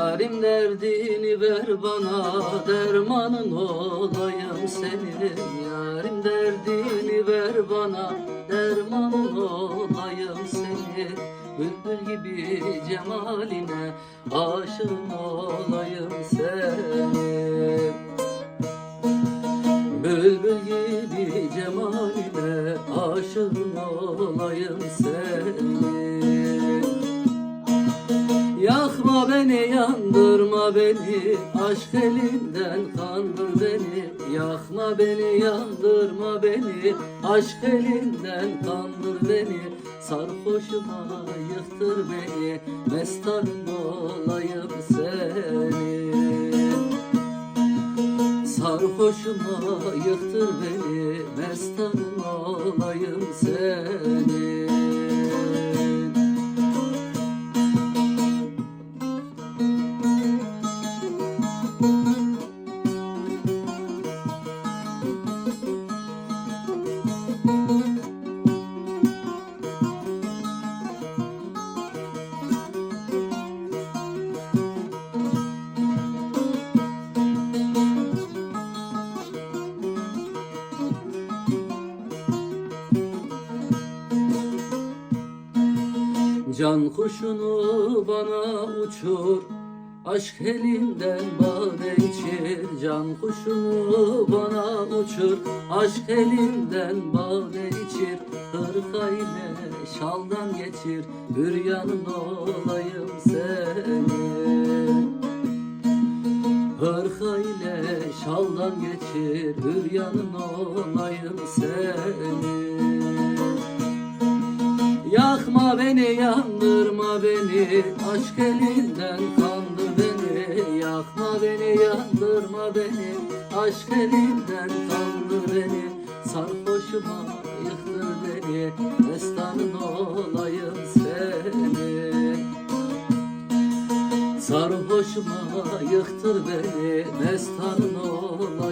Yarim derdini ver bana dermanın olayım senin. Yarim derdini ver bana dermanın olayım senin. Bülbül gibi cemaline aşığım olayım senin. Bülbül gibi cemaline aşığım olayım senin. Yakma beni, yandırma beni. Aşk elinden kandır beni. Yakma beni, yandırma beni. Aşk elinden kandır beni. Sarhoşuma yıktır beni. Mestanın olayım senin Sarhoşuma yıktır beni. Mestanın olayım senin Can kuşunu bana uçur Aşk elinden bade içir. Can kuşunu bana uçur Aşk elinden bade içir. Hırka ile şaldan geçir Hüryanın olayım senin. Hırka ile şaldan geçir Hüryanın olayım senin Yakma beni, yandırma beni. Aşk elinden kandır beni. Yakma beni, yandırma beni. Aşk elinden kandır beni. Sarhoşuma yıktır beni. Destanın olayım senin Sarhoşuma yıktır beni. Destanın olayım